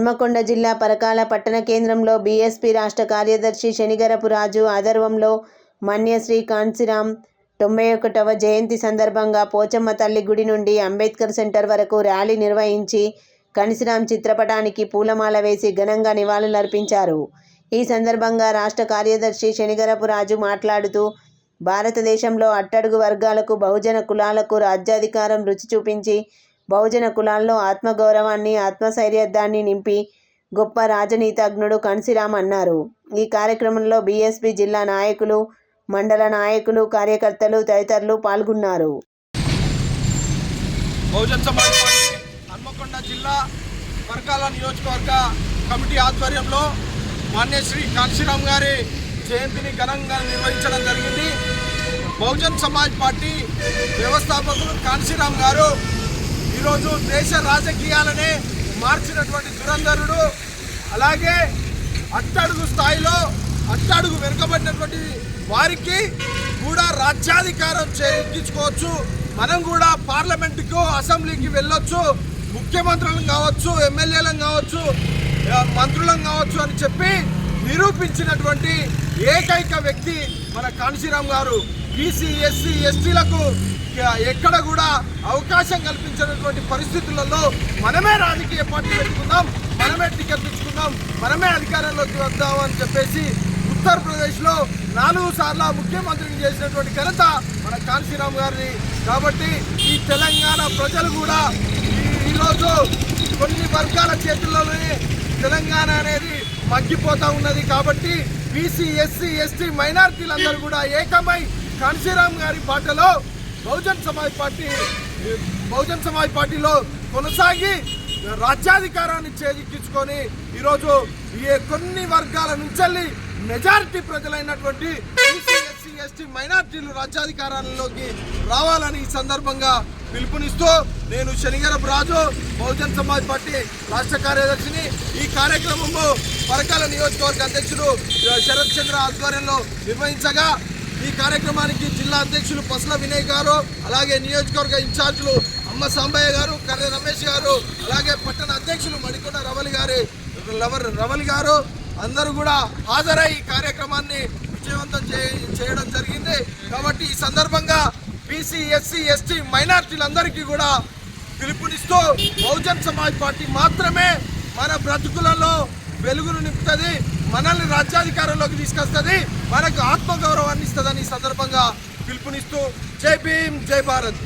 హన్మకొండ జిల్లా పరకాల పట్టణ కేంద్రంలో బీఎస్పీ రాష్ట్ర కార్యదర్శి శనిగరపు రాజు ఆధ్వర్యంలో మన్యశ్రీ కాంశీరాం తొంభై ఒకటవ జయంతి సందర్భంగా పోచమ్మ తల్లి గుడి నుండి అంబేద్కర్ సెంటర్ వరకు ర్యాలీ నిర్వహించి కనిసిరాం చిత్రపటానికి పూలమాల వేసి ఘనంగా నివాళులర్పించారు. ఈ సందర్భంగా రాష్ట్ర కార్యదర్శి శనిగరపు రాజు మాట్లాడుతూ భారతదేశంలో అట్టడుగు వర్గాలకు బహుజన కులాలకు రాజ్యాధికారం రుచి చూపించి బహుజన కులాల్లో ఆత్మగౌరవాన్ని ఆత్మస్థైర్యాన్ని నింపి గొప్ప రాజనీతజ్ఞుడు కన్సిరామ్ అన్నారు. ఈ కార్యక్రమంలో బీఎస్పీ జిల్లా నాయకులు మండల నాయకులు కార్యకర్తలు తదితరులు పాల్గొన్నారు. బహుజన్ సమాజ్ పార్టీ హన్మకొండ జిల్లా వర్గాల నియోజకవర్గ కమిటీ ఆధ్వర్యంలో మాన్యశ్రీ కాంశీరామ్ గారి జయంతిని ఘనంగా నిర్వహించడం జరిగింది. బహుజన్ సమాజ్ పార్టీ వ్యవస్థాపకులు కాంశీరామ్ గారు ఈరోజు దేశ రాజకీయాలనే మార్చినటువంటి దురంధరుడు అలాగే అట్టడుగు స్థాయిలో అట్టడుగు వెనుకబడినటువంటి వారికి కూడా రాజ్యాధికారం చేయించుకోవచ్చు మనం కూడా పార్లమెంటుకు అసెంబ్లీకి వెళ్ళొచ్చు. ముఖ్యమంత్రులను కావచ్చు ఎమ్మెల్యేలను కావచ్చు మంత్రులను కావచ్చు అని చెప్పి నిరూపించినటువంటి ఏకైక వ్యక్తి మన కాంశీరామ్ గారు. బీసీ ఎస్సీ ఎస్టీలకు ఎక్కడ కూడా అవకాశం కల్పించినటువంటి పరిస్థితులలో మనమే రాజకీయ పార్టీ పెట్టుకుందాం మనమే టికెట్ తెచ్చుకుందాం మనమే అధికారంలోకి వద్దాం అని చెప్పేసి ఉత్తరప్రదేశ్లో నాలుగు సార్లు ముఖ్యమంత్రిని చేసినటువంటి ఘనత మన కాన్సీరామ్ గారిని కాబట్టి ఈ తెలంగాణ ప్రజలు కూడా ఈ- ఈరోజు కొన్ని వర్గాల చేతుల్లోనే తెలంగాణ అనేది మగ్గిపోతా ఉన్నది కాబట్టి బీసీ ఎస్సీ ఎస్టీ మైనార్టీలందరూ కూడా ఏకమై కాన్సీరామ్ గారి బాటలో బహుజన్ సమాజ్ పార్టీ బహుజన్ సమాజ్ పార్టీలో కొనసాగి రాజ్యాధికారాన్ని చేజిక్కించుకొని ఈరోజు ఏ కొన్ని వర్గాల నుంచి మెజారిటీ ప్రజలైనటువంటి ఎస్సీ ఎస్టీ మైనార్టీలు రాజ్యాధికారాలలోకి రావాలని ఈ సందర్భంగా పిలుపునిస్తూ నేను శనిగరపు రాజు బహుజన్ సమాజ్ పార్టీ రాష్ట్ర కార్యదర్శిని. ఈ కార్యక్రమంలో పరకాల నియోజకవర్గ అధ్యక్షుడు శరత్ చంద్ర ఆధ్వర్యంలో నిర్వహించగా ఈ కార్యక్రమానికి జిల్లా అధ్యక్షులు పసల వినయ్ గారు అలాగే నియోజకవర్గ ఇన్ఛార్జీలు అమ్మ సాంబయ్య గారు కర్రె రమేష్ గారు అలాగే పట్టణ అధ్యక్షులు మడికొండ రవలి గారి లవర్ రవలి గారు అందరూ కూడా హాజరై ఈ కార్యక్రమాన్ని విజయవంతం చేయడం జరిగింది. కాబట్టి ఈ సందర్భంగా బీసీ ఎస్సీ ఎస్టీ మైనార్టీలందరికీ కూడా పిలుపునిస్తూ బహుజన్ సమాజ్ పార్టీ మాత్రమే మన బ్రతుకులలో వెలుగును నింపుతుంది మనల్ని రాజ్యాధికారంలోకి తీసుకొస్తుంది మనకు ఆత్మగౌరవాన్ని ఇస్తుందని ఈ సందర్భంగా పిలుపునిస్తూ జై భీమ్ జై భారత్.